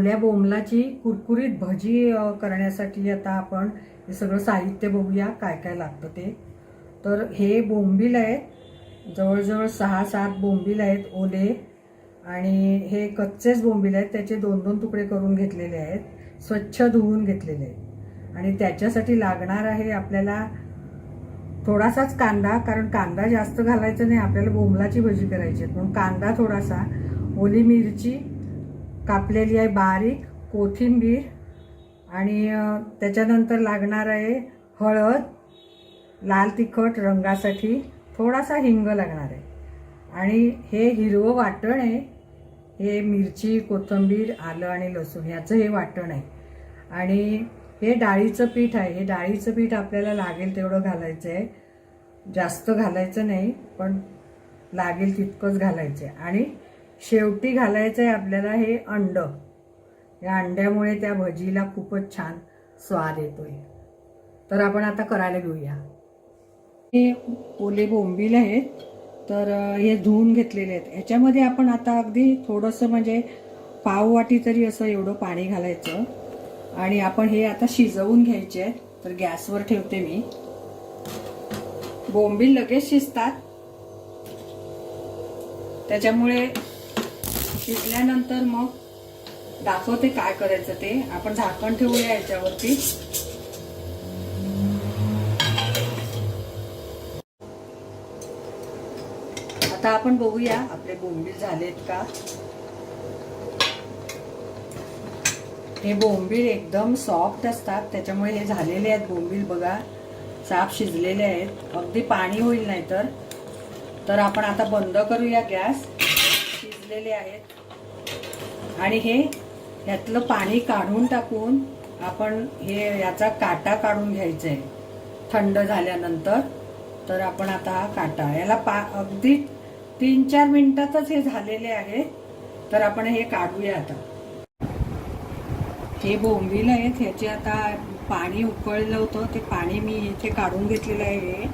ओल्या बोंबलाची कुरकुरीत भजी करण्यासाठी आता आपण हे सगळं साहित्य बघूया काय काय लागतं ते. तर हे बोंबील आहेत. जवळजवळ सहा सात बोंबील आहेत ओले. आणि हे कच्चेच बोंबील आहेत. त्याचे दोन दोन तुकडे करून घेतलेले आहेत. स्वच्छ धुवून घेतलेले आहेत. आणि त्याच्यासाठी लागणार आहे आपल्याला थोडासाच कांदा कारण कांदा जास्त घालायचा नाही. आपल्याला बोंबलाची भजी करायची आहे म्हणून कांदा थोडासा ओली मिरची कापलेली आहे बारीक कोथिंबीर आणि त्याच्यानंतर लागणार आहे हळद लाल तिखट रंगासाठी थोडासा हिंग लागणार आहे. आणि हे हिरवं वाटण आहे. हे मिरची कोथिंबीर आलं आणि लसूण ह्याचं हे वाटण आहे. आणि हे डाळीचं पीठ आहे. हे डाळीचं पीठ आपल्याला लागेल तेवढं घालायचं आहे. जास्त घालायचं नाही पण लागेल तितकंच घालायचं आहे. आणि शेवटी घालायचं आहे आपल्याला हे अंड. या अंड्यामुळे त्या भजीला खूपच छान स्वाद येतोय. तर आपण आता करायला घेऊया. हे ओले बोंबील आहेत. तर हे धुवून घेतलेले आहेत. ह्याच्यामध्ये आपण आता अगदी थोडंसं म्हणजे पाव वाटी तरी असं एवढं पाणी घालायचं. आणि आपण हे आता शिजवून घ्यायचे आहेत. तर गॅसवर ठेवते मी. बोंबील लगेच शिजतात. त्याच्यामुळे शिजल्यानंतर मग दाखवते काय करायचं ते. आपण झाकण ठेवूया याच्यावरती. आता आपण बघूया आपले बोंबील झालेत का. हे बोंबील एकदम सॉफ्ट असतात. त्याच्यामुळे हे झालेले आहेत बोंबील बघा. साफ शिजलेले आहेत. अगदी पाणी होईल नाही तर तर आपण आता बंद करूया गॅस. शिजलेले आहेत. आणि हे ह्यातलं पाणी काढून टाकून आपण हे याचा काटा काढून घ्यायचा आहे थंड झाल्यानंतर. तर आपण आता हा काटा याला पा अगदी तीन चार मिनिटातच हे झालेले आहे. तर आपण हे काढूया आता. हे बोंबील आहेत ह्याचे आता पाणी उकळलं होतं. ते पाणी मी इथे काढून घेतलेलं आहे.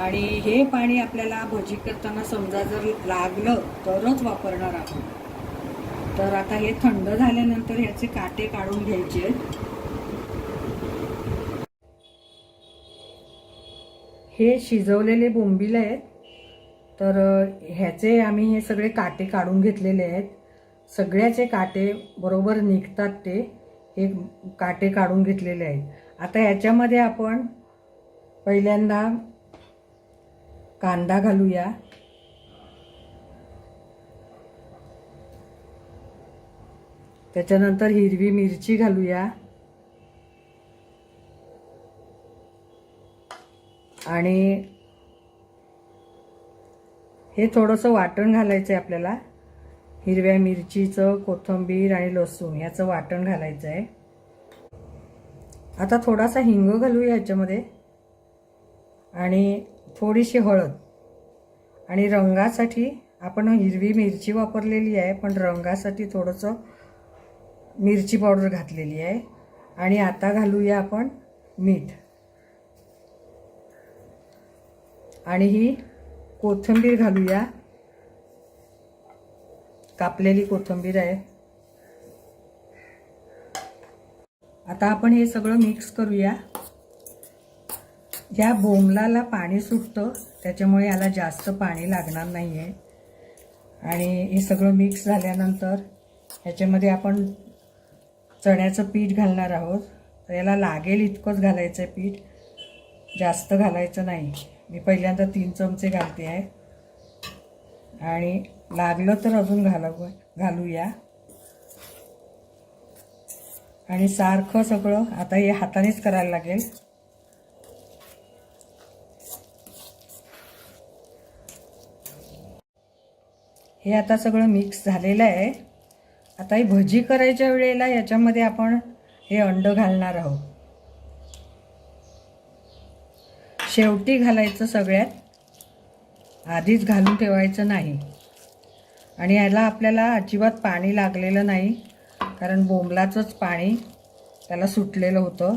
आणि हे पाणी आपल्याला भजी करताना समजा जर लागलं तरच वापरणार आहोत. तर आता हे थंड झाल्यानंतर ह्याचे काटे काढून घ्यायचे आहेत. हे शिजवलेले बोंबील आहेत. तर ह्याचे आम्ही हे सगळे काटे काढून घेतलेले आहेत. सगळ्याचे काटे बरोबर निघतात ते. हे काटे काढून घेतलेले आहेत. आता ह्याच्यामध्ये आपण पहिल्यांदा कांदा घालूया. त्याच्यानंतर हिरवी मिरची घालूया. आणि हे थोडंसं वाटण घालायचं आहे आपल्याला. हिरव्या मिरचीचं कोथिंबीर आणि लसूण याचं वाटण घालायचं आहे आता थोडासा हिंग घालूया याच्यामध्ये. आणि थोडीशी हळद. आणि रंगासाठी आपण हिरवी मिरची वापरलेली आहे पण रंगासाठी थोडंसं मिरची पावडर घातलेली आहे. आणि आता घालूया आपण मीठ. आणि ही कोथिंबीर घालूया. कापलेली कोथिंबीर आहे. आता आपण हे सगळं मिक्स करूया. ह्या बोंबलाला पाणी सुटतं त्याच्यामुळे याला जास्त पाणी लागणार नाही आहे आणि हे सगळं मिक्स झाल्यानंतर ह्याच्यामध्ये आपण चण्याचं पीठ घालणार आहोत. तर याला लागेल इतकंच घालायचं आहे पीठ. जास्त घालायचं नाही. मी पहिल्यांदा तीन चमचे घालते आहे. आणि लागलं तर अजून घालाव घालूया. आणि सारखं सगळं आता हे हातानेच करायला लागेल. हे आता सगळं मिक्स झालेलं आहे. आता ही भजी करायच्या वेळेला याच्यामध्ये आपण हे अंड घालणार आहोत. शेवटी घालायचं सगळ्यात. आधीच घालून ठेवायचं नाही. आणि याला आपल्याला अजिबात पाणी लागलेलं नाही कारण बोंबलाचंच पाणी त्याला सुटलेलं होतं.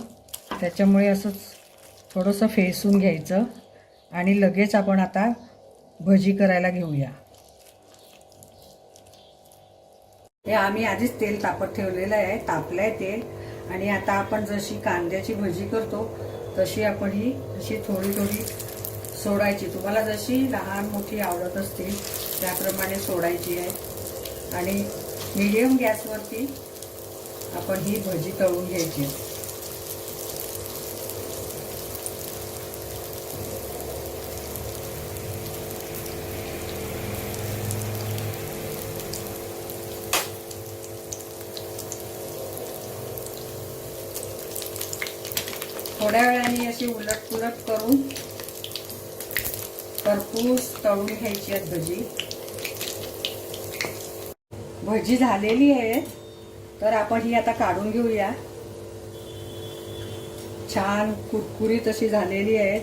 त्याच्यामुळे असंच थोडंसं फेसून घ्यायचं आणि लगेच आपण आता भजी करायला घेऊया. हे आम्ही आधीच तेल तापत ठेवलेलं आहे तापलंय तेल. आणि आता आपण जशी कांद्याची भजी करतो तशी आपण ही अशी थोडी थोडी सोडायची. तुम्हाला जशी लहान मोठी आवडत असतील त्याप्रमाणे सोडायची आहे. आणि मिडियम गॅसवरती आपण ही भजी तळून घ्यायची थोड्या वेळाने अशी उलट पुलट करून करपूस तळून घ्यायची आहेत भजी. भजी झालेली आहे तर आपण ही आता काढून घेऊया. छान कुरकुरीत अशी झालेली आहे.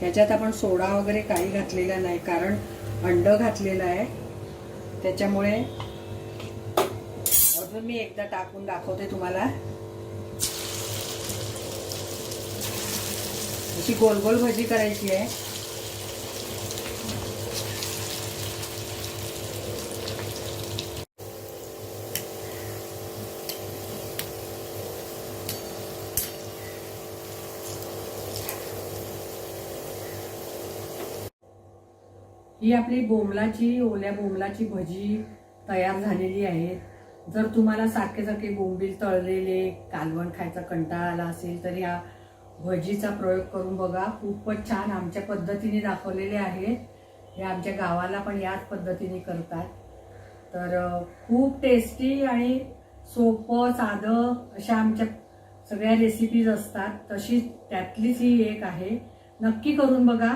ह्याच्यात आपण सोडा वगैरे काही घातलेला नाही कारण अंड घातलेलं आहे. त्याच्यामुळे अजून मी एकदा टाकून दाखवते तुम्हाला. अशी गोल गोल भजी करायची आहे. ही आपली बोंबलाची ओल्या बोंबलाची भजी तयार झालेली आहे. जर तुम्हाला सारखे सारखे बोंबील तळलेले कालवण खायचा कंटाळा आला असेल तर या भजीचा प्रयोग करून बघा. खूपच छान आमच्या पद्धतीने दाखवलेले आहेत. हे आमच्या गावाला पण याच पद्धतीने करतात. तर खूप टेस्टी आणि सोपं साधं अशा आमच्या सगळ्या रेसिपीज असतात. तशी त्यातलीच ही एक आहे. नक्की करून बघा.